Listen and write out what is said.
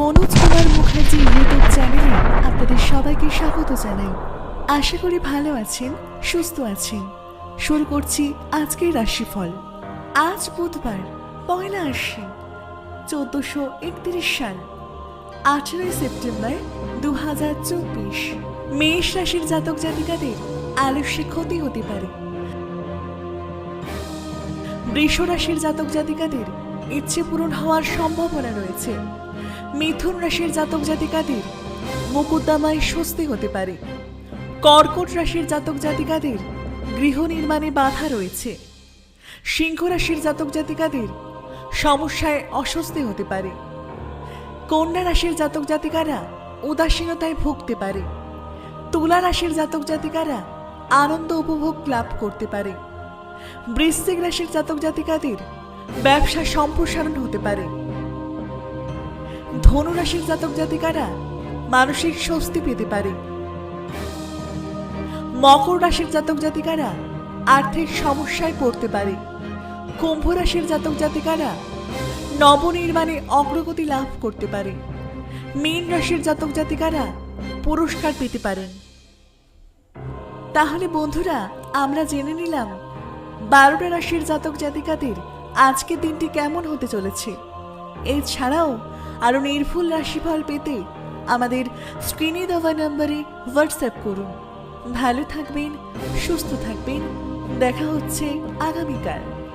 Manoj Kumar Mukherjee YouTube চ্যানেলে আপনাদের সবাইকে স্বাগত জানাই। আশা করি ভালো আছেন, সুস্থ আছেন। শুরু করছি আজকের রাশিফল। আজ বুধবার, পয়লা আশ্বিন, চোদ্দশো একত্রিশ সাল, আঠেরোই সেপ্টেম্বর দু হাজার চব্বিশ। মেষ রাশির জাতক জাতিকাদের আলস্যে ক্ষতি হতে পারে। বৃষ রাশির জাতক জাতিকাদের ইচ্ছে পূরণ হওয়ার সম্ভাবনা রয়েছে। মিথুন রাশির জাতক জাতিকাদের মুকুদ্দামায় স্বস্তি হতে পারে। কর্কট রাশির জাতক জাতিকাদের গৃহ নির্মাণে বাধা রয়েছে। সিংহ রাশির জাতক জাতিকাদের সমস্যায় অস্বস্তি হতে পারে। কন্যা রাশির জাতক জাতিকারা উদাসীনতায় ভুগতে পারে। তুলা রাশির জাতক জাতিকারা আনন্দ উপভোগ লাভ করতে পারে। বৃশ্চিক রাশির জাতক জাতিকাদের ব্যবসা সম্প্রসারণ হতে পারে। ধনু রাশির জাতক জাতিকারা মানসিক স্বস্তি পেতে পারে। মকর রাশির জাতক জাতিকারা আর্থিক সমস্যায় পড়তে পারে। কুম্ভ রাশির জাতক জাতিকারা নবনির্মাণে অগ্রগতি লাভ করতে পারে। মীন রাশির জাতক জাতিকারা পুরস্কার পেতে পারেন। তাহলে বন্ধুরা, আমরা জেনে নিলাম বারোটা রাশির জাতক জাতিকাদের আজকের দিনটি কেমন হতে চলেছে। এছাড়াও আরও নির্ভুল রাশিফল পেতে আমাদের স্ক্রিনে দেওয়া নাম্বারে হোয়াটসঅ্যাপ করুন। ভালো থাকবেন, সুস্থ থাকবেন। দেখা হচ্ছে আগামীকাল।